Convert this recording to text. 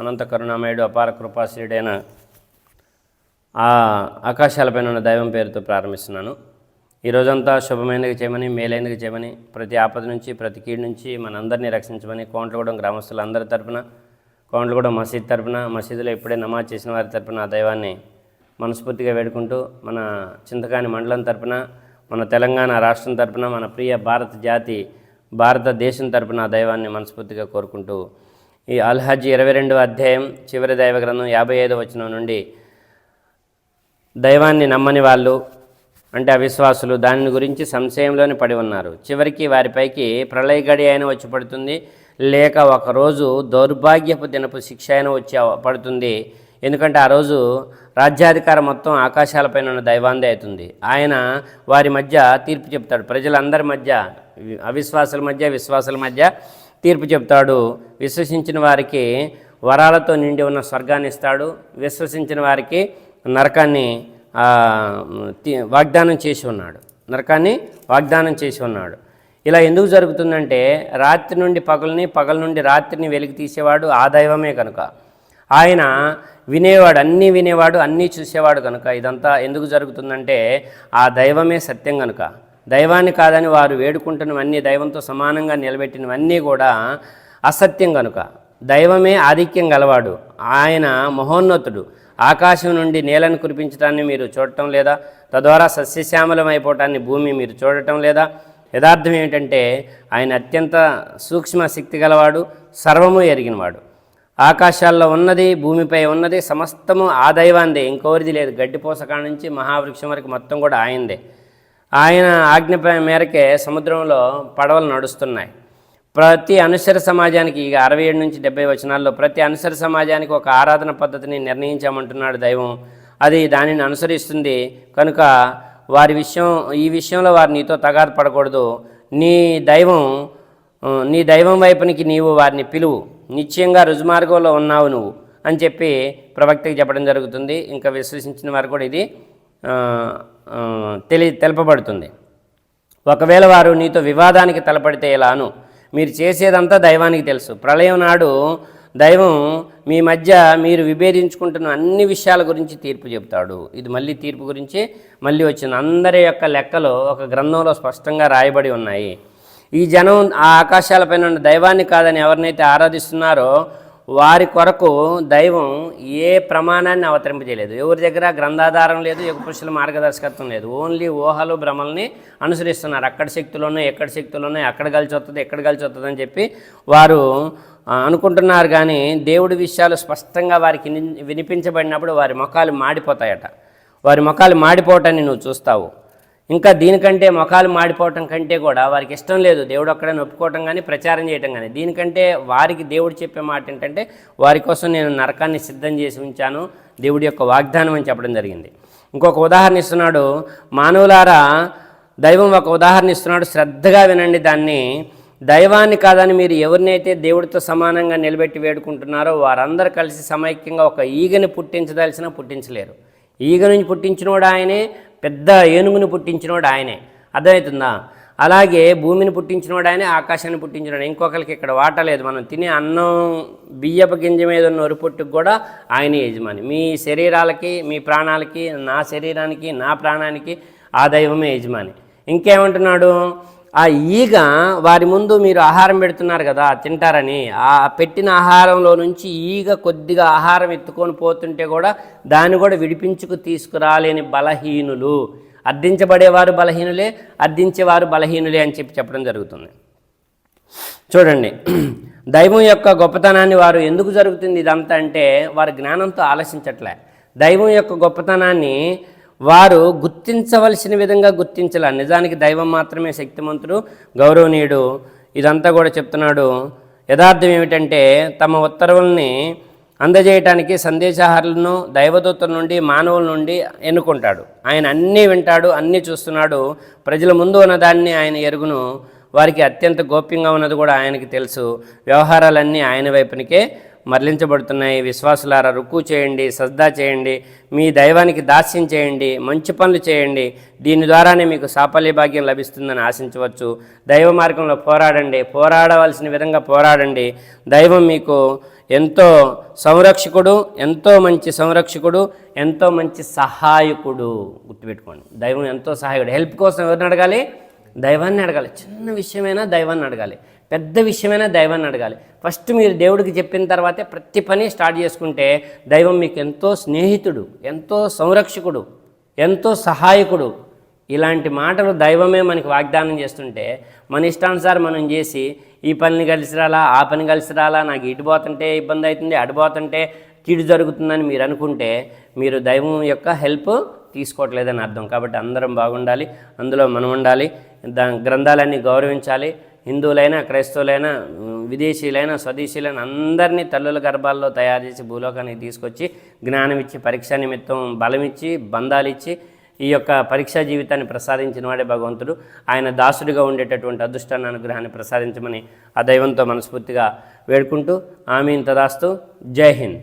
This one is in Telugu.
అనంత కరుణామయుడు అపార కృపాశ్రీడైన ఆ ఆకాశాలపైన ఉన్న దైవం పేరుతో ప్రారంభిస్తున్నాను. ఈ రోజంతా శుభమైనది చేయమని మేలైనది చేయమని ప్రతి ఆపద నుంచి ప్రతి కీడు నుంచి మనందరినీ రక్షించమని కోంట్లగూడెం గ్రామస్తులందరి తరపున కోంట్లగూడెం మసీద్ తరపున మసీదులో ఇప్పుడే నమాజ్ చేసిన వారి తరపున ఆ దైవాన్ని మనస్ఫూర్తిగా వేడుకుంటూ మన చింతకాని మండలం తరపున మన తెలంగాణ రాష్ట్రం తరపున మన ప్రియ భారత జాతి భారతదేశం తరపున ఆ దైవాన్ని మనస్ఫూర్తిగా కోరుకుంటూ ఈ అల్హజ్ ఇరవై రెండు అధ్యాయం చివరి దైవ గ్రంథం యాభై ఐదు వచనం నుండి దైవాన్ని నమ్మని వాళ్ళు అంటే అవిశ్వాసులు దాని గురించి సంశయంలోనే పడి ఉన్నారు. చివరికి వారిపైకి ప్రళయ గడి అయిన వచ్చి పడుతుంది. లేక ఒకరోజు దౌర్భాగ్యపు దినపు శిక్ష అయిన వచ్చి పడుతుంది. ఎందుకంటే ఆ రోజు రాజ్యాధికారం మొత్తం ఆకాశాలపైన ఉన్న దైవాందే అవుతుంది. ఆయన వారి మధ్య తీర్పు చెప్తాడు. ప్రజలందరి మధ్య అవిశ్వాసుల మధ్య విశ్వాసుల మధ్య తీర్పు చెప్తాడు విశ్వసించిన వారికి వరాలతో నిండి ఉన్న స్వర్గాన్ని ఇస్తాడు. విశ్వసించిన వారికి నరకాన్ని వాగ్దానం చేసి ఉన్నాడు. నరకాన్ని వాగ్దానం చేసి ఉన్నాడు. ఇలా ఎందుకు జరుగుతుందంటే రాత్రి నుండి పగల్ని పగల నుండి రాత్రిని వెలికి తీసేవాడు ఆ దైవమే కనుక. ఆయన వినేవాడు అన్నీ వినేవాడు అన్నీ చూసేవాడు కనుక. ఇదంతా ఎందుకు జరుగుతుందంటే ఆ దైవమే సత్యం కనుక. దైవాన్ని కాదని వారు వేడుకుంటున్నవన్నీ దైవంతో సమానంగా నిలబెట్టినవన్నీ కూడా అసత్యం కనుక దైవమే ఆధిక్యం గలవాడు. ఆయన మహోన్నతుడు. ఆకాశం నుండి నేలను కురిపించడాన్ని మీరు చూడటం లేదా తద్వారా సస్యశ్యామలం అయిపోవటాన్ని భూమి మీరు చూడటం లేదా యథార్థం ఏమిటంటే ఆయన అత్యంత సూక్ష్మ శక్తి గలవాడు సర్వము ఎరిగినవాడు. ఆకాశాల్లో ఉన్నది భూమిపై ఉన్నది సమస్తము ఆ దైవాందే ఇంకోరిది లేదు. గడ్డిపోసకాడ నుంచి మహావృక్షం వరకు మొత్తం కూడా ఆయందే ఆయన ఆజ్ఞ మేరకే సముద్రంలో పడవలు నడుస్తున్నాయి. ప్రతి అనుసర సమాజానికి ఇక అరవై ఏడు నుంచి డెబ్బై వచనాల్లో ప్రతి అనుసర సమాజానికి ఒక ఆరాధన పద్ధతిని నిర్ణయించామంటున్నాడు దైవం. అది దానిని అనుసరిస్తుంది. కనుక వారి విషయం ఈ విషయంలో వారు నీతో తగాదు పడకూడదు. నీ దైవం నీ దైవం వైపునికి నీవు వారిని పిలువు. నిశ్చయంగా రుజుమార్గంలో ఉన్నావు నువ్వు అని చెప్పి ప్రవక్తకి చెప్పడం జరుగుతుంది. ఇంకా విశ్వసించిన వారు కూడా ఇది తెలి తెలపబడుతుంది. ఒకవేళ వారు నీతో వివాదానికి తలపడితే ఎలాను? మీరు చేసేదంతా దైవానికి తెలుసు. ప్రళయం నాడు దైవం మీ మధ్య మీరు విభేదించుకుంటున్న అన్ని విషయాల గురించి తీర్పు చెబుతాడు. ఇది మళ్ళీ తీర్పు గురించి మళ్ళీ వచ్చింది. అందరి యొక్క లెక్కలు ఒక గ్రంథంలో స్పష్టంగా రాయబడి ఉన్నాయి. ఈ జనం ఆ ఆకాశాలపైన ఉన్న దైవాన్ని కాదని ఎవరినైతే ఆరాధిస్తున్నారో వారి కొరకు దైవం ఏ ప్రమాణాన్ని అవతరింపజేయలేదు. ఎవరి దగ్గర గ్రంథాధారం లేదు యుగ పురుషుల మార్గదర్శకత్వం లేదు. ఓన్లీ ఊహలు భ్రమల్ని అనుసరిస్తున్నారు. అక్కడ శక్తులు ఎక్కడ శక్తులు ఉన్నాయి అక్కడ కలిసి వస్తుంది ఎక్కడ కలిసి వస్తుంది అని చెప్పి వారు అనుకుంటున్నారు కానీ దేవుడి విషయాలు స్పష్టంగా వారికి వినిపించబడినప్పుడు వారి ముఖాలు మాడిపోతాయట. వారి ముఖాలు మాడిపోవటాన్ని నువ్వు చూస్తావు. ఇంకా దీనికంటే ముఖాలు మాడిపోవటం కంటే కూడా వారికి ఇష్టం లేదు. దేవుడు ఒక్కడే ఒప్పుకోవటం కానీ ప్రచారం చేయటం కానీ దీనికంటే వారికి దేవుడు చెప్పే మాట ఏంటంటే వారి కోసం నేను నరకాన్ని సిద్ధం చేసి ఉంచాను. దేవుడి యొక్క వాగ్దానం అని చెప్పడం జరిగింది. ఇంకొక ఉదాహరణ ఇస్తున్నాడు. మానవులారా దైవం ఒక ఉదాహరణ ఇస్తున్నాడు. శ్రద్ధగా వినండి దాన్ని. దైవాన్ని కాదని మీరు ఎవరినైతే దేవుడితో సమానంగా నిలబెట్టి వేడుకుంటున్నారో వారందరూ కలిసి సమైక్యంగా ఒక ఈగని పుట్టించదలిసినా పుట్టించలేరు. ఈగ నుంచి పుట్టించినోడు ఆయనే పెద్ద ఏనుగుని పుట్టించినోడు ఆయనే. అర్థమవుతుందా? అలాగే భూమిని పుట్టించినోడు ఆయనే ఆకాశాన్ని పుట్టించినోడు. ఇంకొకరికి ఇక్కడ వాటా లేదు. మనం తినే అన్నం బియ్యపు గింజ మీద ఉన్న ఒరిపొట్టుకు కూడా ఆయన యజమాని. మీ శరీరాలకి మీ ప్రాణాలకి నా శరీరానికి నా ప్రాణానికి ఆ దైవమే యజమాని. ఇంకేమంటున్నాడు? ఆ ఈగ వారి ముందు మీరు ఆహారం పెడుతున్నారు కదా తింటారని ఆ పెట్టిన ఆహారంలో నుంచి ఈగ కొద్దిగా ఆహారం ఎత్తుకొని పోతుంటే కూడా దాన్ని కూడా విడిపించుకు తీసుకురాలేని బలహీనులు. అర్థించబడేవారు బలహీనులే అర్థించేవారు బలహీనులే అని చెప్పి చెప్పడం జరుగుతుంది. చూడండి దైవం యొక్క గొప్పతనాన్ని వారు ఎందుకు జరుగుతుంది ఇదంతా అంటే వారు జ్ఞానంతో ఆలోచించట్లే. దైవం యొక్క గొప్పతనాన్ని వారు గుర్తించవలసిన విధంగా గుర్తించాల. నిజానికి దైవం మాత్రమే శక్తిమంతుడు గౌరవనీయుడు. ఇదంతా కూడా చెప్తున్నాడు. యథార్థం ఏమిటంటే తమ ఉత్తర్వుల్ని అందజేయటానికి సందేశహారులను దైవదూతల నుండి మానవుల నుండి ఎన్నుకుంటాడు. ఆయన అన్నీ వింటాడు అన్నీ చూస్తున్నాడు. ప్రజల ముందు ఉన్నదాన్ని ఆయన ఎరుగును. వారికి అత్యంత గోప్యంగా ఉన్నది కూడా ఆయనకి తెలుసు. వ్యవహారాలన్నీ ఆయన వైపునికే మరలించబడుతున్నాయి. విశ్వాసులారా రుక్కు చేయండి సజ్దా చేయండి మీ దైవానికి దాస్యం చేయండి మంచి పనులు చేయండి. దీని ద్వారానే మీకు సాఫల్య భాగ్యం లభిస్తుందని ఆశించవచ్చు. దైవ మార్గంలో పోరాడండి పోరాడవలసిన విధంగా పోరాడండి. దైవం మీకు ఎంతో సంరక్షకుడు ఎంతో మంచి సంరక్షకుడు ఎంతో మంచి సహాయకుడు. గుర్తుపెట్టుకోండి దైవం ఎంతో సహాయకుడు. హెల్ప్ కోసం ఎవరిని అడగాలి? దైవాన్ని అడగాలి. చిన్న విషయమైనా దైవాన్ని అడగాలి. పెద్ద విషయమైనా దైవాన్ని అడగాలి. ఫస్ట్ మీరు దేవుడికి చెప్పిన తర్వాతే ప్రతి పని స్టార్ట్ చేసుకుంటే దైవం మీకు ఎంతో స్నేహితుడు ఎంతో సంరక్షకుడు ఎంతో సహాయకుడు. ఇలాంటి మాటలు దైవమే మనకి వాగ్దానం చేస్తుంటే మన ఇష్టానుసారం మనం చేసి ఈ పనిని కలిసి రాలా ఆ పని కలిసి రాలా నాకు ఇటు పోతుంటే ఇబ్బంది అవుతుంది అటు పోతుంటే కీడు జరుగుతుందని మీరు అనుకుంటే మీరు దైవం యొక్క హెల్ప్ తీసుకోవట్లేదని అర్థం. కాబట్టి అందరం బాగుండాలి అందులో మనం ఉండాలి దా గ్రంథాలన్నీ గౌరవించాలి. హిందువులైనా క్రైస్తవులైనా విదేశీయులైనా స్వదేశీయులైనా అందరినీ తల్లుల గర్భాల్లో తయారు చేసి భూలోకానికి తీసుకొచ్చి జ్ఞానం ఇచ్చి పరీక్ష నిమిత్తం బలం ఇచ్చి బంధాలు ఇచ్చి ఈ యొక్క పరీక్షా జీవితాన్ని ప్రసాదించిన వాడే భగవంతుడు. ఆయన దాసుడిగా ఉండేటటువంటి అదృష్టాన్ని అనుగ్రహాన్ని ప్రసాదించమని ఆ దైవంతో మనస్ఫూర్తిగా వేడుకుంటూ ఆమె తదాస్తు జై హింద్.